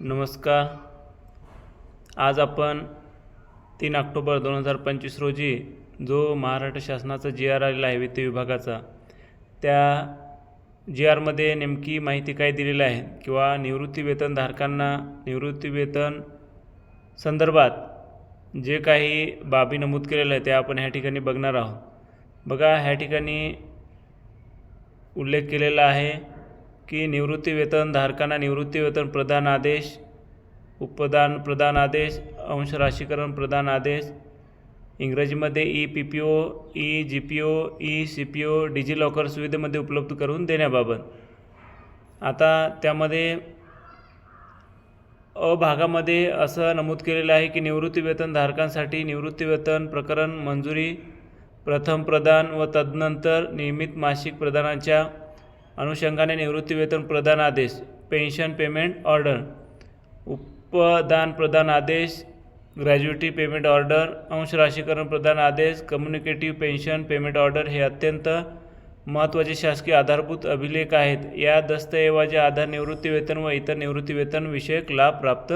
नमस्कार. आज आपण तीन ऑक्टोबर दोन हजार पंचवीस रोजी जो महाराष्ट्र शासनाचा जी आर आलेला आहे वित्त विभागाचा त्या जी आरमध्ये नेमकी माहिती काय दिलेली आहे किंवा निवृत्ती निवृत्तीवेतन निवृत्ती वेतन संदर्भात जे काही बाबी नमूद केलेलं आहे ते आपण ह्या ठिकाणी बघणार आहोत. बघा ह्या ठिकाणी उल्लेख केलेला आहे की निवृत्तीवेतन धारकांना निवृत्तीवेतन प्रदान आदेश उपदान प्रदान आदेश अंश राशीकरण प्रदान आदेश इंग्रजीमध्ये E P P O E G P O E C P O DigiLocker सुविधेमध्ये उपलब्ध करून देण्याबाबत. आता त्यामध्ये अ भागामध्ये असं नमूद केलेलं आहे की निवृत्तीवेतन धारकांसाठी निवृत्तीवेतन प्रकरण मंजुरी प्रथम प्रदान व तदनंतर नियमित मासिक प्रदानाच्या अनुषंगाने निवृत्तीवेतन प्रदान आदेश पेन्शन पेमेंट ऑर्डर उपदान प्रदान आदेश ग्रॅज्युटी पेमेंट ऑर्डर अंश राशीकरण प्रदान आदेश कम्युनिकेटिव्ह पेन्शन पेमेंट ऑर्डर हे अत्यंत महत्त्वाचे शासकीय आधारभूत अभिलेख आहेत. या दस्तऐवजी आधार निवृत्तीवेतन व इतर निवृत्तीवेतन विषयक लाभ प्राप्त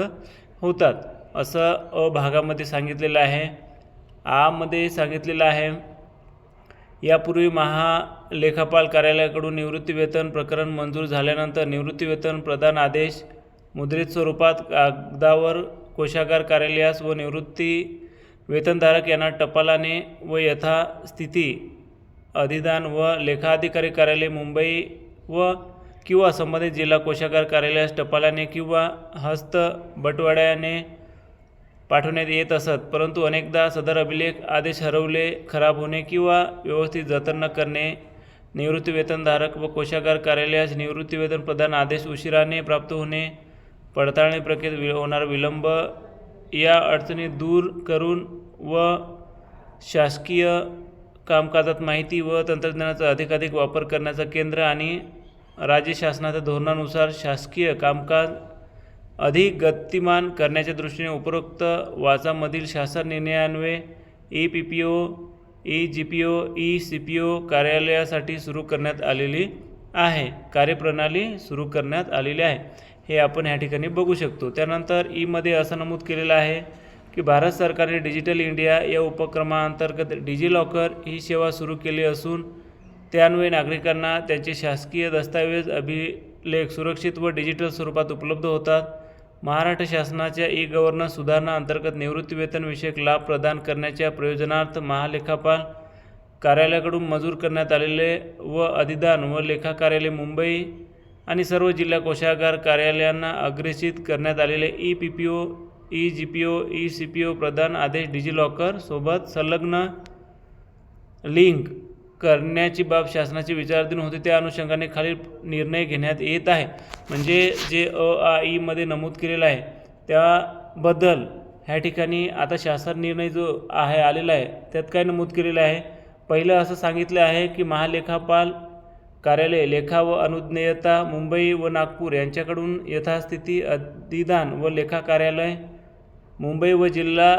होतात. असं अ भागामध्ये सांगितलेलं आहे. आमध्ये सांगितलेलं आहे यापूर्वी महालेखापाल कार्यालयाकडून निवृत्तीवेतन प्रकरण मंजूर झाल्यानंतर निवृत्तीवेतन प्रदान आदेश मुद्रित स्वरूपात कागदावर कोशागार कार्यालयास व निवृत्ती वेतनधारक यांना टपालाने व यथास्थिती अधिदान व लेखाधिकारी कार्यालय मुंबई व किंवा संबंधित जिल्हा कोशागार कार्यालयास टपालाने किंवा हस्त बटवाड्याने पाठवण्यात येत असत. परंतु अनेकदा सदर अभिलेख आदेश हरवले खराब होणे किंवा व्यवस्थित जतन न करणे निवृत्तीवेतनधारक व कोशागार कार्यालयास निवृत्तीवेतन प्रदान आदेश उशिराने प्राप्त होणे पडताळणी प्रक्रियेत वि होणारा विलंब या अडचणी दूर करून व शासकीय कामकाजात माहिती व तंत्रज्ञानाचा अधिकाधिक वापर करण्याचा केंद्र आणि राज्य शासनाच्या धोरणानुसार शासकीय कामकाज अधिक गतिमान करण्याच्या दृष्टीने उपरोक्त वाचामधील शासन निर्णयान्वये E P P O E G P O E C P O कार्यालयासाठी सुरू करण्यात आलेली आहे. कार्यप्रणाली सुरू करण्यात आलेली आहे. हे आपण ह्या ठिकाणी बघू शकतो. त्यानंतर ईमध्ये असं नमूद केलेलं आहे की भारत सरकारने डिजिटल इंडिया या उपक्रमाअंतर्गत डिजिलॉकर ही सेवा सुरू केली असून त्यान्वये नागरिकांना त्यांचे शासकीय दस्तावेज अभिलेख सुरक्षित व डिजिटल स्वरूपात उपलब्ध होतात. महाराष्ट्र शासनाच्या ई गव्हर्नन्स सुधारणा अंतर्गत निवृत्तीवेतनविषयक लाभ प्रदान करण्याच्या प्रयोजनार्थ महालेखापाल कार्यालयाकडून मंजूर करण्यात आलेले व अधिदान व लेखा कार्यालय मुंबई आणि सर्व जिल्हा कोषागार कार्यालयांना अग्रेसित करण्यात आलेले E P P O E G P O E C P O प्रदान आदेश डिजिलॉकर सोबत संलग्न लिंक करण्याची बाब शासनाची विचाराधीन होते त्या अनुषंगाने खालील निर्णय घेण्यात येत आहे. म्हणजे जे अ आ ईमध्ये नमूद केलेलं आहे त्याबद्दल ह्या ठिकाणी आता शासन निर्णय जो आहे आलेला आहे त्यात काय नमूद केलेलं आहे? पहिलं असं सांगितलं आहे की महालेखापाल कार्यालय लेखा व अनुज्ञेयता मुंबई व नागपूर यांच्याकडून यथास्थिती अधिदान व लेखा कार्यालय मुंबई व जिल्हा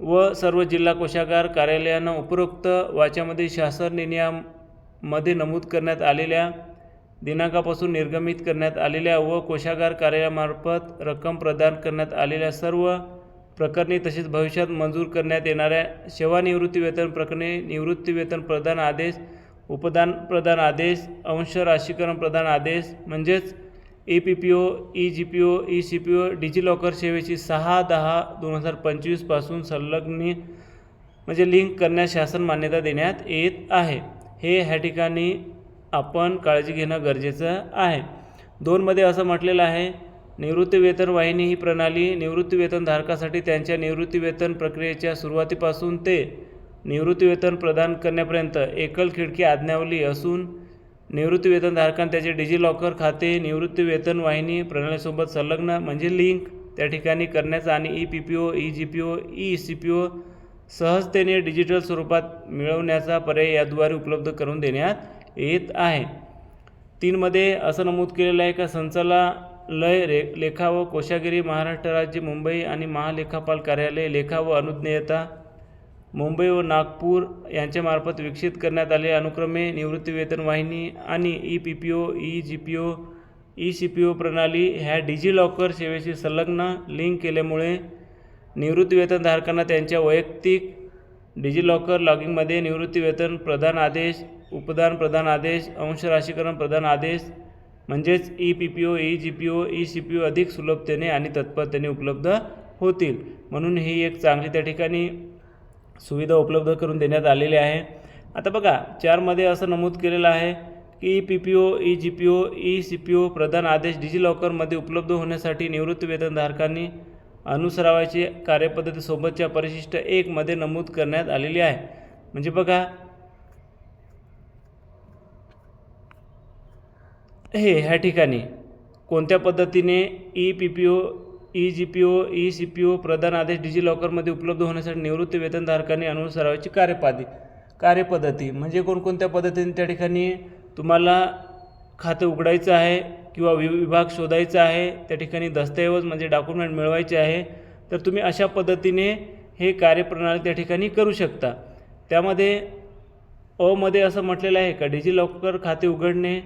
व सर्व जिल्हा कोषागार कार्यालयांना उपरोक्त वाच्यामध्ये शासन निर्णयामध्ये नमूद करण्यात आलेल्या दिनांकापासून निर्गमित करण्यात आलेल्या व कोषागार कार्यालयामार्फत रक्कम प्रदान करण्यात आलेल्या सर्व प्रकरणी तसेच भविष्यात मंजूर करण्यात येणाऱ्या सेवानिवृत्ती वेतन प्रकरणे निवृत्ती वेतन प्रदान आदेश उपदान प्रदान आदेश अंश राशीकरण प्रदान आदेश म्हणजेच E P P O E G P O E C P O DigiLocker सेवेची सहा दहा दोन हजार पंचवीसपासून संलग्न म्हणजे लिंक करण्यास शासन मान्यता देण्यात येत आहे. हे ह्या ठिकाणी आपण काळजी घेणं गरजेचं आहे. दोनमध्ये असं म्हटलेलं आहे निवृत्तीवेतन वाहिनी ही प्रणाली निवृत्तीवेतनधारकासाठी त्यांच्या निवृत्तीवेतन प्रक्रियेच्या सुरुवातीपासून ते निवृत्तीवेतन प्रदान करण्यापर्यंत एकल खिडकी आज्ञावली असून निवृत्तीवेतनधारकांना त्याचे डिजिलॉकर खाते निवृत्तीवेतन वाहिनी प्रणालीसोबत संलग्न म्हणजे लिंक त्या ठिकाणी करण्याचा आणि E P P O E G P O E C P O सहजतेने डिजिटल स्वरूपात मिळवण्याचा पर्याय याद्वारे उपलब्ध करून देण्यात येत आहे. तीनमध्ये असं नमूद केलेलं आहे का संचालय रे लेखा व कोशागिरी महाराष्ट्र राज्य मुंबई आणि महालेखापाल कार्यालय लेखा व अनुज्ञेयता मुंबई व नागपूर यांच्यामार्फत विकसित करण्यात आले अनुक्रमे निवृत्तीवेतन वाहिनी आणि E P P O E G P O E C P O प्रणाली ह्या डिजिलॉकर सेवेशी संलग्न लिंक केल्यामुळे निवृत्तीवेतनधारकांना त्यांच्या वैयक्तिक डिजिलॉकर लॉगिंगमध्ये निवृत्तीवेतन प्रदान आदेश उपदान प्रदान आदेश अंश राशीकरण प्रदान आदेश म्हणजेच E P P O E G P O E C P O अधिक सुलभतेने आणि तत्परतेने उपलब्ध होतील. म्हणून ही एक चांगली त्या ठिकाणी सुविधा उपलब्ध करून देण्यात आलेली आहे. आता बघा चारमध्ये असं नमूद केलेलं आहे की E P P O E G P O E C P O प्रदान आदेश डिजिलॉकरमध्ये उपलब्ध होण्यासाठी निवृत्तीवेतनधारकांनी अनुसरावायची कार्यपद्धतीसोबतच्या परिशिष्ट एकमध्ये नमूद करण्यात आलेली आहे. म्हणजे बघा हे ह्या ठिकाणी कोणत्या पद्धतीने E P P O E G P O E C P O प्रदान आदेश डिजिलॉकरमध्ये उपलब्ध होण्यासाठी निवृत्ती वेतनधारकांनी अनुसरावाची कार्यपादी कार्यपद्धती म्हणजे कोणकोणत्या पद्धतीने त्या ठिकाणी तुम्हाला खातं उघडायचं आहे किंवा वि विभाग शोधायचा आहे त्या ठिकाणी दस्तऐवज म्हणजे डॉक्युमेंट मिळवायचे आहे तर तुम्ही अशा पद्धतीने हे कार्यप्रणाली त्या ठिकाणी करू शकता. त्यामध्ये अमध्ये असं म्हटलेलं आहे का डिजिलॉकर खाते उघडणे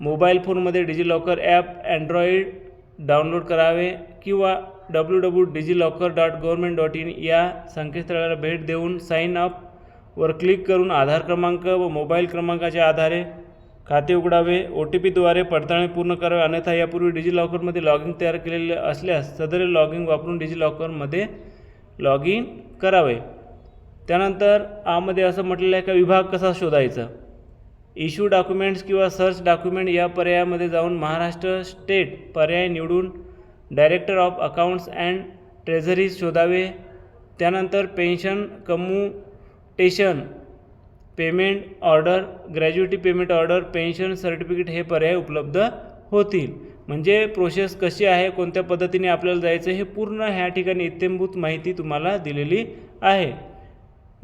मोबाईल फोनमध्ये डिजिलॉकर ॲप अँड्रॉईड डाउनलोड करावे किंवा W W DigiLocker dot government dot in या संकेतस्थळाला भेट देऊन साईन अप वर क्लिक करून आधार क्रमांक व मोबाईल क्रमांकाच्या आधारे खाते उघडावे. ओ टी पीद्वारे पडताळणी पूर्ण करावे. अन्यथा यापूर्वी डिजिलॉकरमध्ये लॉगिंग तयार केलेले असल्यास सदरे लॉगिंग वापरून डिजिलॉकरमध्ये लॉग इन करावे. त्यानंतर आमध्ये असं म्हटलेलं आहे का विभाग कसा शोधायचा? इश्यू डॉक्युमेंट्स किंवा सर्च डॉक्युमेंट या पर्यायामध्ये जाऊन महाराष्ट्र स्टेट पर्याय निवडून director of accounts and treasuries शोधावे. त्यानंतर pension commutation payment order gratuity payment order pension certificate हे पर्याय उपलब्ध होतील. म्हणजे प्रोसेस कशी आहे कोणत्या पद्धतीने आपल्याला जायचं हे पूर्ण ह्या ठिकाणी इत्यंभूत माहिती तुम्हाला दिलेली आहे.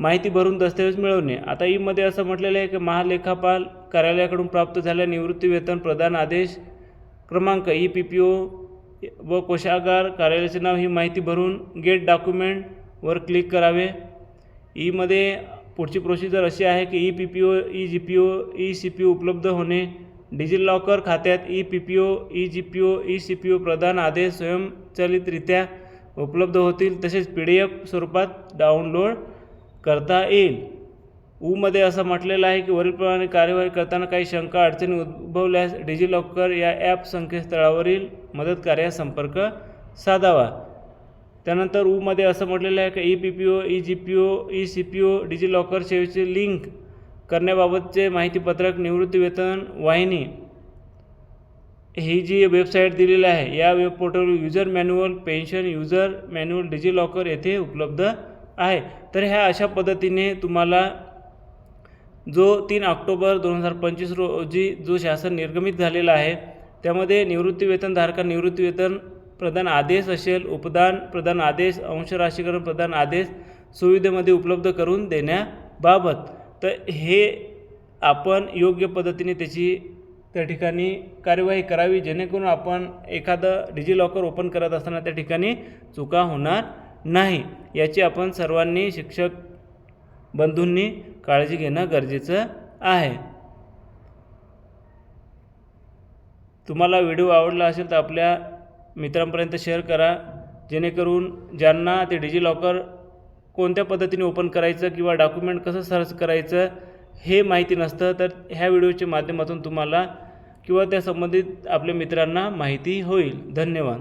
माहिती भरून दस्तऐवज मिळवणे. आता ईमध्ये असं म्हटलेलं आहे की महालेखापाल कार्यालयाकडून प्राप्त झालेल्या निवृत्ती वेतन प्रदान आदेश क्रमांक ई पी पी ओ व कोशागार कार्यालयाचे नाव ही माहिती भरून गेट डॉक्युमेंटवर क्लिक करावे. ईमध्ये पुढची प्रोसिजर अशी आहे की E P P O E G P O E C P O उपलब्ध होणे. डिजिलॉकर खात्यात E P P O E G P O E C P O प्रदान आदेश स्वयंचलितरित्या उपलब्ध होतील. तसेच पी डी एफ स्वरूपात डाउनलोड करता येईल. ऊमध्ये असं म्हटलेलं आहे की वरीलप्रमाणे कार्यवाही करताना काही शंका अडचणी उद्भवल्यास डिजिलॉकर या ॲप संकेतस्थळावरील मदतकार्यास संपर्क साधावा. त्यानंतर ऊमध्ये असं म्हटलेलं आहे की E P P O E G P O E C P O DigiLocker सेवेचे लिंक करण्याबाबतचे माहितीपत्रक निवृत्तीवेतन वाहिनी ही जी वेबसाईट दिलेली आहे या वेब पोर्टलवर user manual pension user manual DigiLocker येथे उपलब्ध आहे. तर ह्या अशा पद्धतीने तुम्हाला जो तीन ऑक्टोबर दोन हजार पंचवीस रोजी जो शासन निर्गमित झालेला आहे त्यामध्ये निवृत्तीवेतनधारका निवृत्तीवेतन प्रदान आदेश असेल उपदान प्रदान आदेश अंश राशीकरण प्रदान आदेश सुविधेमध्ये उपलब्ध करून देण्याबाबत. तर हे आपण योग्य पद्धतीने त्याची त्या ठिकाणी कार्यवाही करावी जेणेकरून आपण एखादं डिजिलॉकर ओपन करत असताना त्या ठिकाणी चुका होणार नाही याची आपण सर्वांनी शिक्षक बंधूंनी काळजी घेणं गरजेचं आहे. तुम्हाला व्हिडिओ आवडला असेल तर आपल्या मित्रांपर्यंत शेअर करा जेणेकरून ज्यांना ते डिजिलॉकर कोणत्या पद्धतीने ओपन करायचं किंवा डॉक्युमेंट कसं सर्च करायचं हे माहिती नसतं तर ह्या व्हिडिओच्या माध्यमातून तुम्हाला किंवा त्या संबंधित आपल्या मित्रांना माहिती होईल. धन्यवाद.